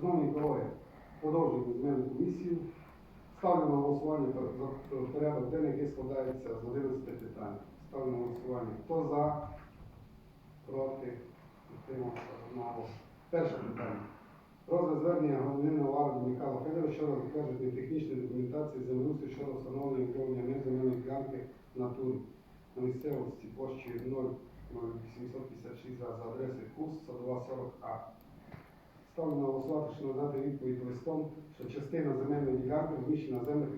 Шановні колеги, продовжуємо зміну комісію. Ставлю на голосування порядок денний, який складається з 11 питань. Ставлю на голосування. Хто за? Проти? Утримався? Одного. Перше питання. Розгляд звернення громадянина Лаври Михайла Федоровича щодо затвердження технічної документації землеустрою щодо встановлення меж земельної ділянки в натурі на місцевості площею 0,856 за за адресою КУС 10240А. Ставлю на голосувати, що надати відповідь листом, що частина земельної ділянки розміщена на землях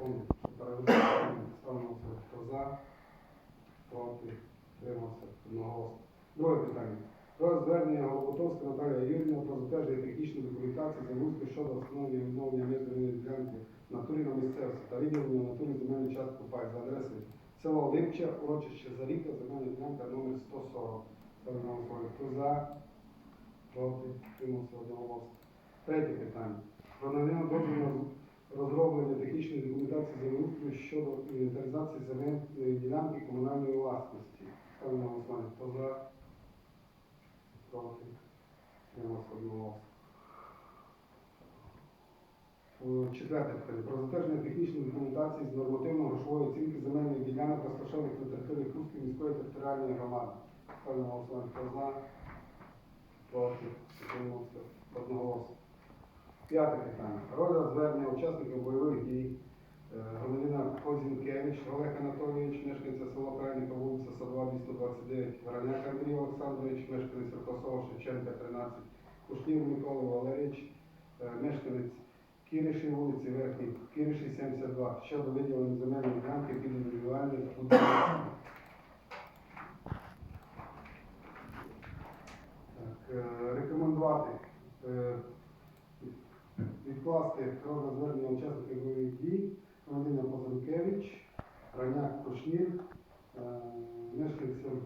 фонду. Ставлю. Хто за? Проти? Тримався? Одноголосно. Друге питання. Про звернення Голоботовська Наталія Юрійовна про затвердження технічної документації землеустрою щодо встановлення відновлення міжнародної ділянки натурі на місцевості та виділення в натурі земельної частки пай за адресою село Липче, урочище Заріка, земельна ділянка номер 140. Ставлю. Хто за? Проти? Тримався одноголосно. Третє питання. Про надання дозволу розроблення технічної документації землеустрою щодо інвентаризації земельної ділянки комунальної власності. Ставлю голосування. Хто за? Проти? Тримався одноголосно. Е, Четверте питання. Про затвердження технічної документації з нормативно-грошової оцінки земельних ділянок, розташованих на території Курської міської територіальної громади. Ставлю голосування. Хто за? П'яте питання. Розгляд звернення учасників бойових дій е, громадянина Козінкевич Олег Анатолійович, мешканця села Крайніка, вулиця Садова, 229, Вороняк Андрій Олександрович, мешканець Рокосова, Шевченка, 13, Кушнір Микола Валерійович, е, мешканець Кіриші, вулиці Верхній, Кіриші, 72, щодо виділення земельної ділянки під індивідуальне будівництво. Відкласти розгляд звернення учасників бойових дій Володимир Позанкевич, Раняк Кушнір, е, мешканцям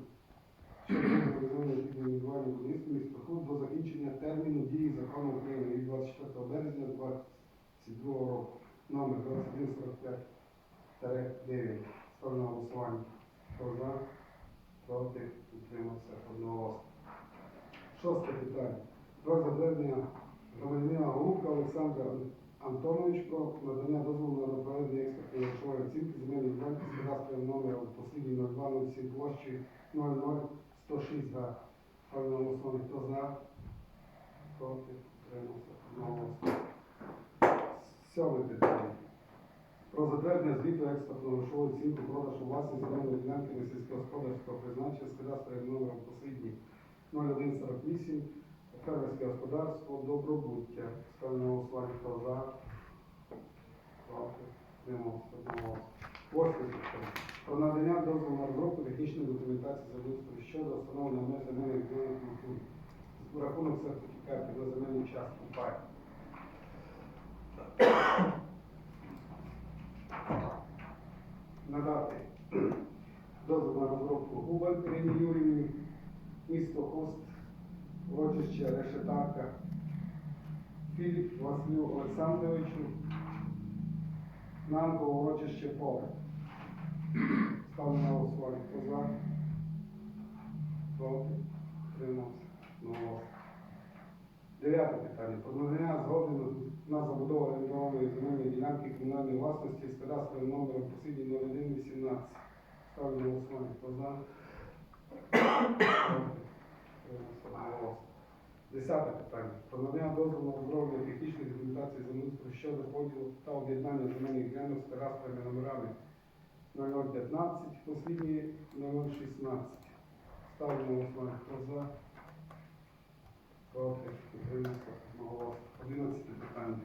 індивідуального будівництва міста до закінчення терміну дії закону України від 24 березня 2022 року, номер 2145-9. Ставлю на голосування. Хто за? Проти? Утримався одноголосно. Шосте питання. Про заведення громадянина Голубка Олександра Антонович про надання дозволу на проведення експертної грошової оцінки земельної ділянки з кадастровим номером послідній 0207 площі 00106 га. Ставлю на. Хто за? Проти? Утримався. Одноголосно. Сьоме питання. Про затвердження звіту експортної грошової оцінки продажу власної земельної ділянки на сільськогосподарського призначення з кадастровим номером послідній 0148 фермерське господарство добробуття. Ставлю на голосування. Хто за? Проти? Про надання дозволу на розробку технічної документації землеустрою щодо встановлення меж земельних ділянок. З рахунок сертифікатів на земельну частку пай. Надати дозвіл на розробку Губаль Ірині Юрівні, місто Хост, урочище Решетарка, Філіп Василю Олександровичу, Нанково урочище Поле. Ставлю на голосування. Хто? Проти? Тримався? Ну, Дев'яте питання. Про згоди на забудову орієнтованої земельної ділянки комунальної власності з кадастровим номером посіді 0118. Ставлю на голосування. Хто? Проти? Одноголосно. Десяте питання. Про надання дозволу на розроблення технічної документації землеустрою щодо поділу та об'єднання земельних ділянок з кадастровими номерами 0015, послідні 0016. Ставлю на голосування. Хто за? Проти? Утримався? Одинадцяте питання.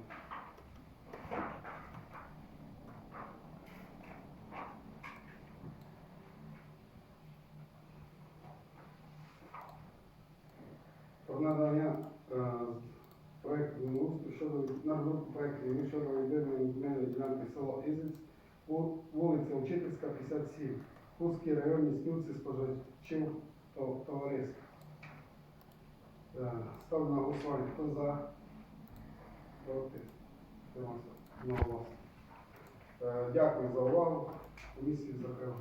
Про надання е, проекту щодо на розробку проекту землі щодо відведення земельної ділянки село Ізиць, вулиця Учительська, 57, Курській районній спілці споживачів то- товариств. Е, Ставлю на голосування. Хто за? Проти? Е, Дякую за увагу. Комісію закрили.